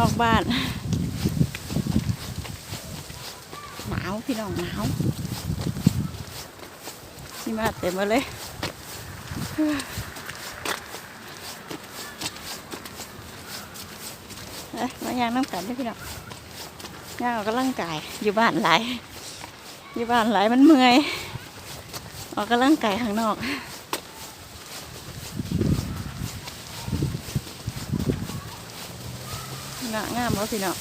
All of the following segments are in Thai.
นอกบ้าน หนาวพี่น้องหนาวนี่มาเต็มมาเลยเอ้ยมาย่างน้ำกันเด้วยพี่น้องย่างออกกำลังกายอยู่บ้านหลายอยู่บ้านหลายมันเมื่อยออกกำลังกายข้างนอก งะงามวะพี่น้อง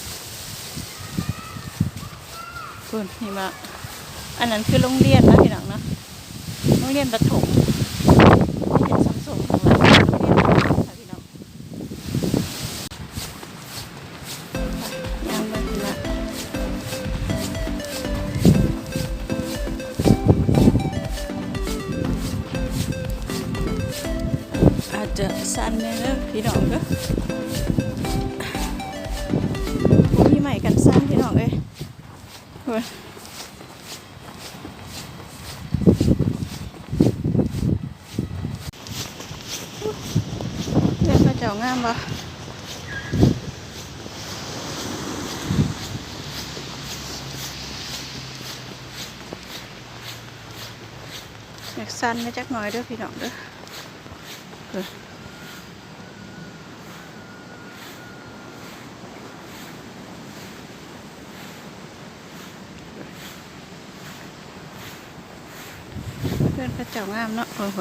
คุณนี่มาอันนั้นคือโรงเรียนนะพี่น้องนะโรงเรียนประถมที่เป็นสังสมของเรามค่ะพี่น้องยังไม่ละอาจจะสั้นเลยเนอพี่น้องเเรื่องเขาเจ้างามปะอยากสั้นไม่จักหน่อยเด้อพี่น้องเด้อเออเพื่อนพระเจ้างามเนาะโอ้โห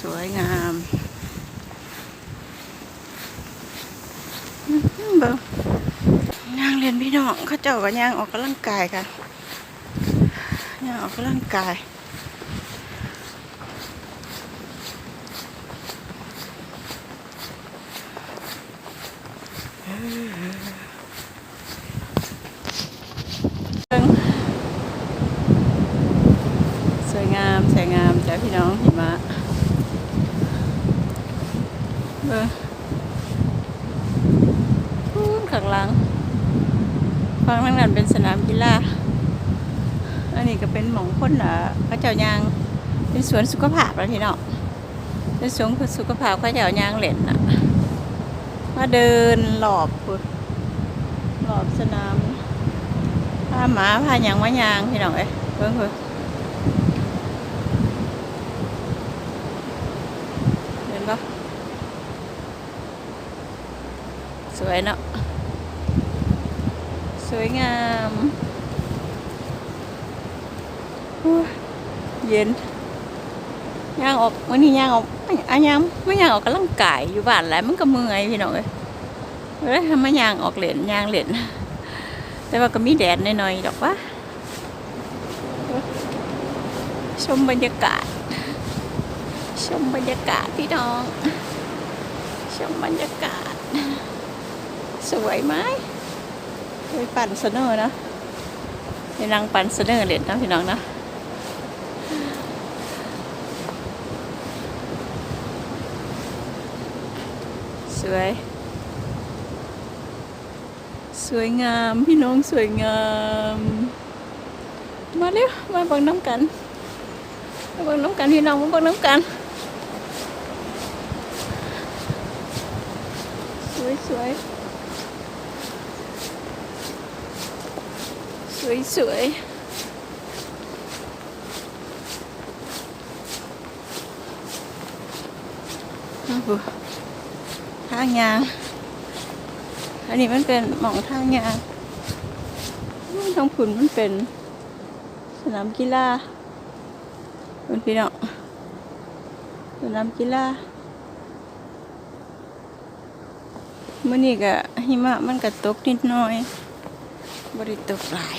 สวยงามอื้อหือ เบิ่งย่างเรียนพี่น้องเขาเจ้าก็ย่างออกกำลังกายกันย่างออกกำลังกายสวยงามสวยงามจ้ะพี่น้องหิมะเบอร์พูนข้างหลัง ฟังนั่งนั้นเป็นสนามกีฬา อันนี้ก็เป็นหมองคนอะพระเจ้ายางเป็นสวนสุขภาพแล้วพี่น้องเป็นสวนสุขภาพพระเจ้ายางเหล่นน่ะ มาเดินหลอบหลอบสนามพาหมาพาหยังมายางพี่น้องเอ้ยเพิ่งเพิ่งเห็นปะสวยเนาะ สวยงามเย็นย่างออกวันนี้ย่างออกอันยังไม่ย่างออกกำลังกายอยู่บ้านแหล้วมันก็เมื่อยพี่น้องเอ้ยเลยทำมาย่างออกเหรียญย่างเหรียญแต่ว่าก็มีแดดหน่อยๆดอกวะชมบรรยากาศ ชมบรรยากาศพี่น้อง ชมบรรยากาศ สวยไหม ไปปั่นสเนอร์นะไปนั่งปั่นสเนอร์เล่นนะพี่น้องนะสวย สวยงามพี่น้องสวยงาม มาเร็วมาบังน้ำกันมาบิ่งน้ำกันพี่น้องมาบิ่งน้ำกัน สวยสวย สวยสวยโอ้โหทางยางอันนี้มันเป็นหมองท่างยางทางผุนมันเป็นสนามกีฬาเป็นพี่น้องสนามกีฬาเมื่อนี้ก็หิมะมันก็ตกนิดหน่อยบริตกหลาย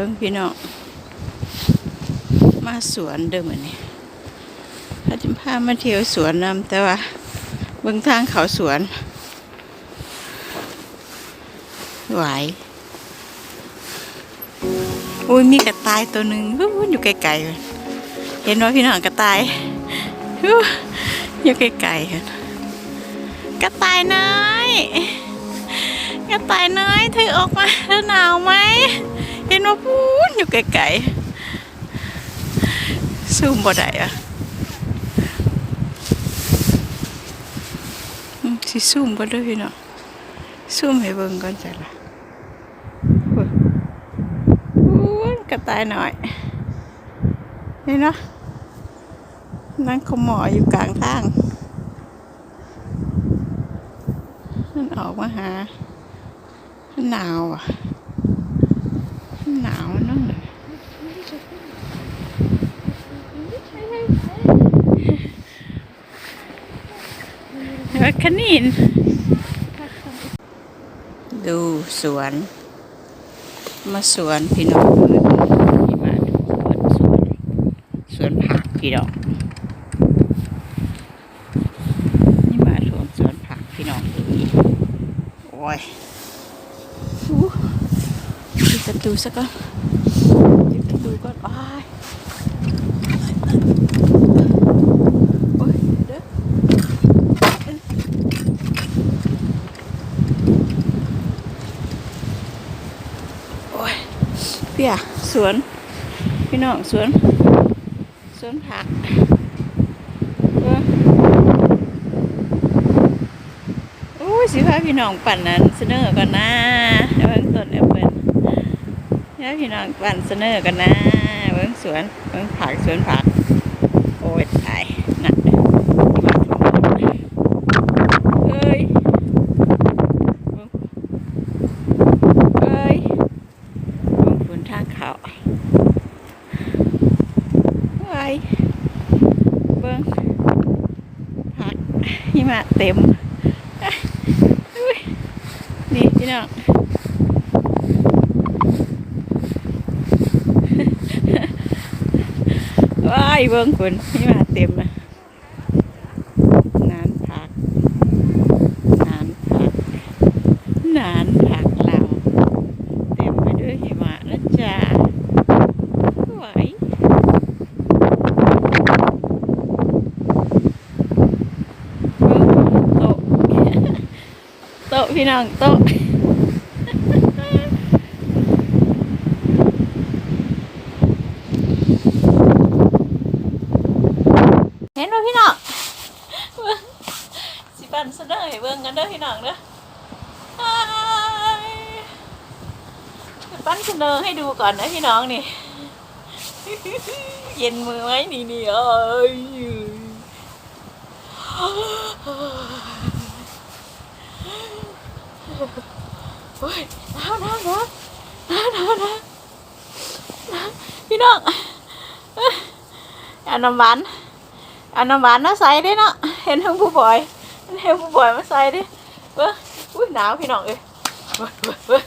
บิ้งพี่น้องมาสวนเดิมอนี่เขาจะพามาเที่ยวสวนนำแต่ว่าเบิ้งทางเขาสวนไหวอุ้ยมีกระต่ายตัวหนึ่งอยู่ไกลๆเห็นว่าพี่น้องกระต่ายอยู่ไกลๆกันกระต่ายน้อยกระต่ายน้อยเธอออกมาแล้วหนาวไหม นว่าพูนอยู่ไกลๆซูมบ่ได้อะสิซูมบ่ได้พี่น้องซูมให้เบิ่งก่อนจ้ะล่ะโอ้ยพูนกระต่ายหน่อยเห็นเนาะนั่งขโมออยู่กลางทางมันออกมาหามันหนาวอะ หนาวนั่นเลย วัดขนินดูสวน มาสวนพี่น้องนี่มาสวนสวน สวนผักพี่น้องนี่มาสวนสวนผักพี่น้องดูนี่โอ้ยอู้ปิดประตูซะก่อน ปิดประตูก่อนไปโอ้ยเด้อโอ้ย เพี่ยสวน พี่น้องสวน สวนผักเออโอ้ยสิพาพี่น้องปั่นนั้นเสนอก่อนนะเดี๋ยวเบิ่งต้นแอปเปิ้ลแล้วพี่น้องปั่นเสนอกันนะเบิ้งสวนเบิ้งผักสวนผัก โอ้ยตายน่ะมาชมเอ้ยเบิ่งเอ้ยเบิ้งฝนทางเขาไว้เบิ้งผักหิมะ เต็ม นี่พี่น้องว้ายเบิ้งคุณนี่มาเต็มเลยนานผัก นานผัก นานผักเรา เต็มไปด้วยหิมะนะจ๊ะไหวเบิ่งโต๊ะ โต๊ะพี่น้องโต๊ะเห็นป่ะพี่น้องสิปันเสนอให้เบิ่งกันเด้อพี่น้องเด้ออ้ายสิปั้นเสนอให้ดูก่อนนะพี่น้องนี่ เย็นมือไหมนี่นี่เอ้ย โอ้ยน้ำน้ำน้ำน้ำน้ำน้ำพี่น้องเอาน้ำหวานเอาน้ำหวานมาใส่ได้เนาะเห็นทั้งผู้บ่อยเห็นผู้บ่อยมาใส่ดิเว้ยอุ้ยหนาวพี่น้องเอ้ยเว้ยเว้ย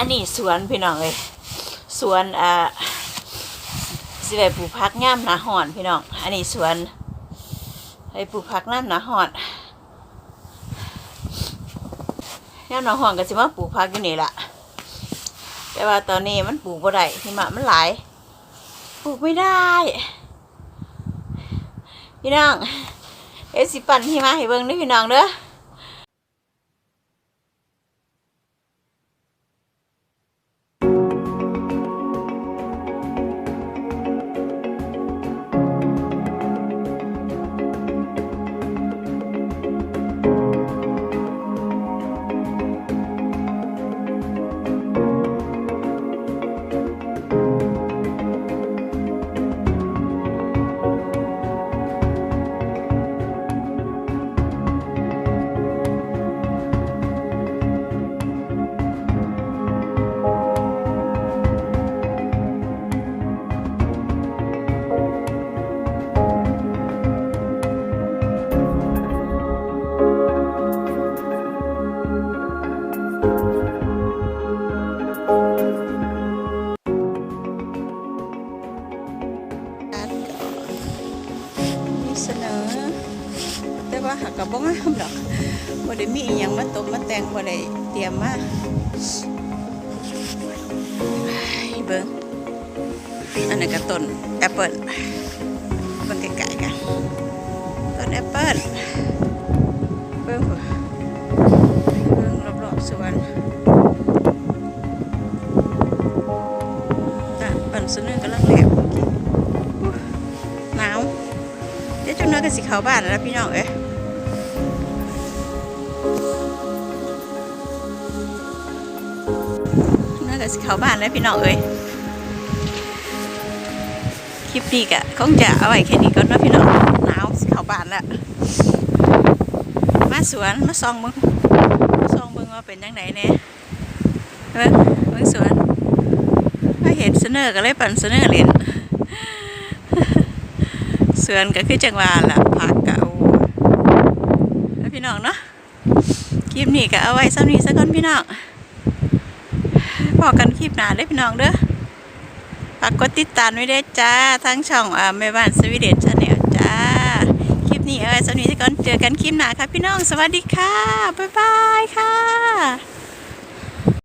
อันนี้สวนพี่น้องเอ้ยสวนอ่าสิไปปลูกผักย่ามหนาหอนพี่น้อง อันนี้สวนไปปลูกผักน้ำหนาหอนย่ามหนาหอนก็สิมาปลูกผักอยู่นี่ล่ะแต่ว่าตอนนี้มันปลูกบ่ได้หิมะมันหลายปลูกไม่ได้ พี่น้องเอสิปั่นหิมะให้เบิ่งด้อพี่น้องเด้อ มาให้เบิ่งอันนั้นก็ต้นแอปเปิลเบิ่งไกลๆกันต้นแอปเปิลเบิ่งเบิ่งรอบๆสวนอะปั่นสนุกกำลังแหลมเมื่อกี้อู้หนาว เดี๋ยวจุนเนื้อยก็สิเข้าบ้านแล้วนะพี่น้องเอ้ย ก็สิเข้าบ้านแล้วพี่น้องเอ้ยคลิปนี้ก็คงจะเอาไว้แค่นี้ก่อนนะพี่น้องหนาวสิเข้าบ้านแล้วมาสวนมาซองเบิ่งมาซองเบิ่งว่าเป็นยังไงแน่เบิ่งเบิ่งสวนมาเห็นเสนอก็เลยปั่นเสนอเล่นสวนก็คือจังหวะละผักกะโอ้แล้วพี่น้องเนาะคลิปนี้ก็เอาไว้สักนี้สักก่อนพี่น้อง พอกันคลิปหนาเด้พี่น้องเด้อฝากกดติดตามไว้ได้จ้า ทั้งช่องอ่าแม่บ้านสวีเดนชาแนลจ้า คลิปนี้เอาไว้สักนี้สักก่อนเจอกันคลิปหนาค่ะพี่น้อง สวัสดีค่ะ บ๊ายบายค่ะ